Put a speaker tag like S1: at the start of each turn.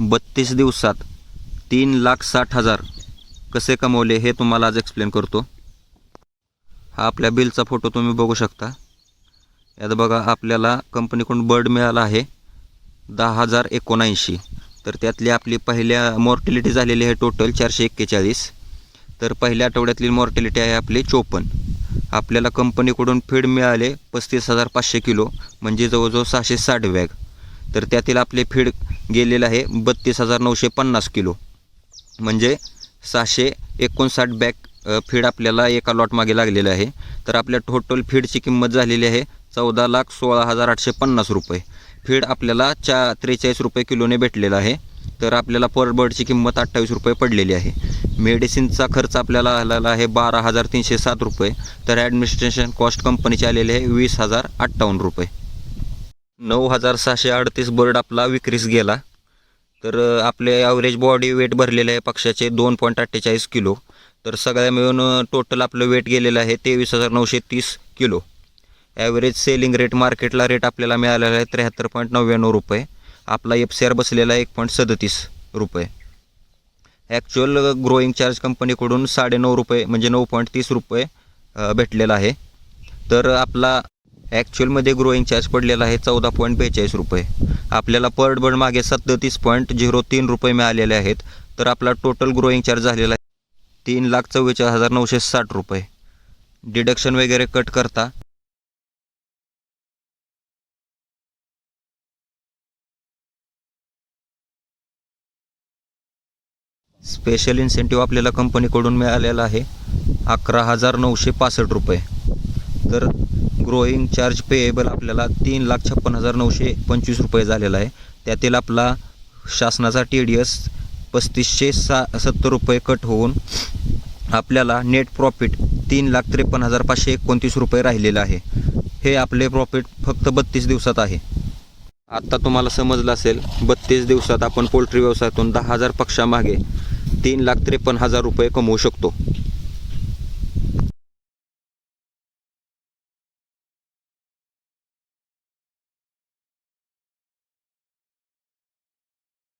S1: बत्तीस दिवसात तीन लाख साठ हजार कसे कमवले हे तुम्हाला आज एक्सप्लेन करतो. हा आपल्या बिलचा फोटो तुम्ही बघू शकता. यात बघा आपल्याला कंपनीकडून बर्ड मिळाला आहे दहा हजार एकोणऐंशी. तर त्यातली आपली पहिल्या मॉर्टिलिटी झालेली आहे टोटल चारशे एक्केचाळीस. तर पहिल्या आठवड्यातली मॉर्टिलिटी आहे आपली चोपन्न. आपल्याला कंपनीकडून फीड मिळाले पस्तीस हजार पाचशे किलो म्हणजे जवळजवळ सहाशे साठ बॅग तर त्यातील आपले फीड गेलेलं आहे बत्तीस हजार नऊशे पन्नास किलो. म्हणजे सहाशे एकोणसाठ बॅग फीड आपल्याला एका लॉट मागे लागलेलं आहे. तर आपल्या टोटल फीडची किंमत झालेली आहे चौदा लाख सोळा हजार आठशे पन्नास रुपये. फीड आपल्याला चा त्रेचाळीस रुपये किलोने भेटलेला आहे. तर आपल्याला पर बर्डची किंमत अठ्ठावीस रुपये पडलेली आहे. मेडिसिनचा खर्च आपल्याला आलेला आहे बारा हजार तीनशे सात रुपये. तर ॲडमिनिस्ट्रेशन कॉस्ट कंपनीचे आलेले आहे वीस हजार अठ्ठावन्न रुपये. नऊ हजार सहाशे अडतीस बर्ड आपला विक्रीस गेला. तर आपले ॲव्हरेज बॉडी वेट भरलेले आहे पक्षाचे दोन पॉईंट अठ्ठेचाळीस किलो. तर सगळ्या मिळून टोटल आपलं वेट गेलेलं आहे तेवीस हजार नऊशे तीस किलो. ॲव्हरेज सेलिंग रेट मार्केटला रेट आपल्याला मिळालेला आहे त्र्याहत्तर पॉईंट नव्याण्णव रुपये. आपला एफ सी आर बसलेला आहे एक पॉईंट सदतीस रुपये. ॲक्च्युअल ग्रोईंग चार्ज कंपनीकडून साडेनऊ रुपये म्हणजे नऊ पॉईंट तीस रुपये भेटलेला आहे. तर आपला ॲक्च्युअलमध्ये ग्रोईंग चार्ज पडलेला आहे चौदा पॉईंट बेचाळीस रुपये. आपल्याला पर बर्ड मागे सदतीस पॉईंट झिरो तीन रुपये मिळालेले आहेत. तर आपला टोटल ग्रोईंग चार्ज झालेला आहे तीन लाख चव्वेचाळीस हजार नऊशे साठ रुपये. डिडक्शन वगैरे कट करता. स्पेशल इन्सेंटिव्ह आपल्याला कंपनीकडून मिळालेला आहे अकरा हजार नऊशे पासष्ट रुपये. तर ग्रोईंग चार्ज पेएबल आपल्याला तीन लाख छप्पन हजार नऊशे पंचवीस रुपये झालेला आहे. त्यातील आपला शासनाचा टी डी एस पस्तीसशे सा सत्तर रुपये कट होऊन आपल्याला नेट प्रॉफिट तीन लाख त्रेपन्न हजार पाचशे एकोणतीस रुपये राहिलेलं आहे. हे आपले प्रॉफिट फक्त बत्तीस दिवसात आहे. आत्ता तुम्हाला समजलं असेल बत्तीस दिवसात आपण पोल्ट्री व्यवसायातून दहा हजार पक्षामागे तीन लाख त्रेपन्न हजार रुपये कमवू शकतो.